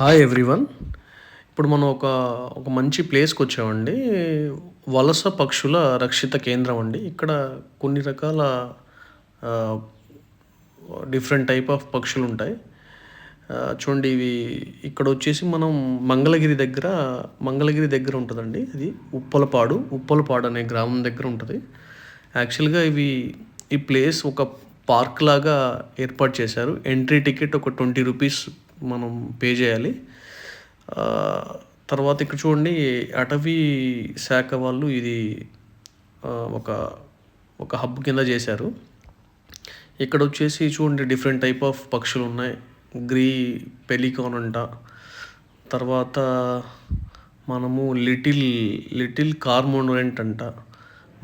Hi everyone ఇప్పుడు మనం ఒక ఒక మంచి ప్లేస్కి వచ్చామండి. వలస పక్షుల రక్షిత కేంద్రం అండి. ఇక్కడ కొన్ని రకాల డిఫరెంట్ టైప్ ఆఫ్ పక్షులు ఉంటాయి. చూడండి ఇవి ఇక్కడ వచ్చేసి మనం మంగళగిరి దగ్గర మంగళగిరి దగ్గర ఉంటుందండి. ఇది ఉప్పలపాడు ఉప్పలపాడు అనే గ్రామం దగ్గర ఉంటుంది. యాక్చువల్గా ఇవి ఈ ప్లేస్ ఒక పార్క్ లాగా ఏర్పాటు చేశారు. ఎంట్రీ టికెట్ ఒక ట్వంటీ రూపీస్ మనం పే చేయాలి. తర్వాత ఇక్కడ చూడండి అటవీ శాఖ వాళ్ళు ఇది ఒక ఒక హబ్ కింద చేశారు. ఇక్కడ వచ్చేసి చూడండి డిఫరెంట్ టైప్ ఆఫ్ పక్షులు ఉన్నాయి. గ్రీ పెలికాన్ అంట. తర్వాత మనము లిటిల్ లిటిల్ కార్మోనరెంట్ అంట.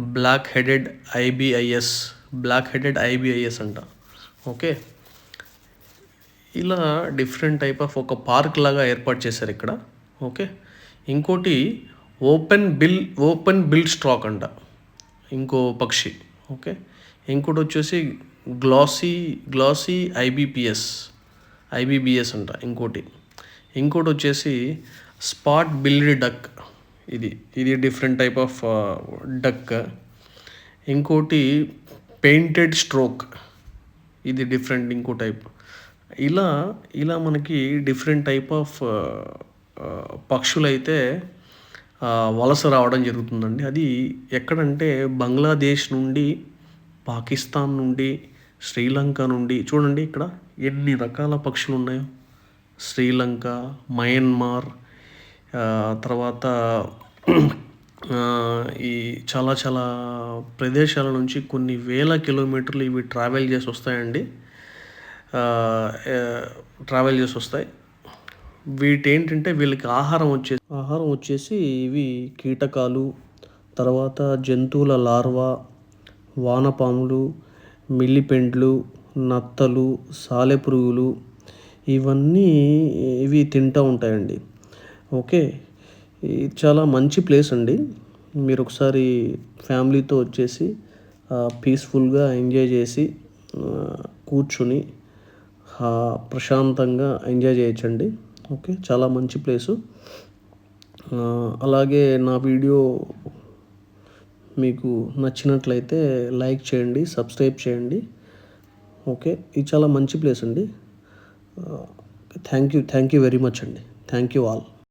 Black headed ibis black headed ibis అంట. ఓకే ఇలా డిఫరెంట్ టైప్ ఆఫ్ ఒక పార్క్ లాగా ఏర్పాటు చేశారు ఇక్కడ. ఓకే ఇంకోటి open bill open bill stork అంట. ఇంకో పక్షి. ఓకే ఇంకోటి వచ్చేసి గ్లాసీ గ్లాసీ ఐబిపిఎస్ ఐబిబిఎస్ అంట ఇంకోటి. ఇంకోటి వచ్చేసి స్పాట్ బిల్డ్ డక్ ఇది ఇది డిఫరెంట్ టైప్ ఆఫ్ డక్ ఇంకోటి పెయింటెడ్ స్ట్రోక్ ఇది డిఫరెంట్ ఇంకో టైప్ ఇలా ఇలా మనకి డిఫరెంట్ టైప్ ఆఫ్ పక్షులైతే వలస రావడం జరుగుతుందండి. అది ఎక్కడంటే బంగ్లాదేశ్ నుండి పాకిస్తాన్ నుండి శ్రీలంక నుండి చూడండి ఇక్కడ ఎన్ని రకాల పక్షులు ఉన్నాయో శ్రీలంక మయన్మార్ తర్వాత ఈ చాలా చాలా ప్రదేశాల నుంచి కొన్ని వేల కిలోమీటర్లు ఇవి ట్రావెల్ చేసి వస్తాయండి. ట్రావెల్ చేసి వస్తాయి. వీటి ఏంటంటే వీళ్ళకి ఆహారం వచ్చేసి ఆహారం వచ్చేసి ఇవి కీటకాలు తర్వాత జంతువుల లార్వా వానపాములు మిల్లిపెండ్లు నత్తలు సాలెపురుగులు ఇవన్నీ ఇవి తింటూ ఉంటాయండి. ఓకే? ఇది చాలా మంచి ప్లేస్ అండి. మీరు ఒకసారి ఫ్యామిలీతో వచ్చేసి పీస్ఫుల్గా ఎంజాయ్ చేసి కూర్చుని ప్రశాంతంగా ఎంజాయ్ చేయొచ్చండి. ఓకే చాలా మంచి ప్లేసు. అలాగే నా వీడియో మీకు నచ్చినట్లయితే లైక్ చేయండి సబ్స్క్రైబ్ చేయండి. ఓకే ఇది చాలా మంచి ప్లేస్ అండి. Thank you thank you very much అండి. Thank you all.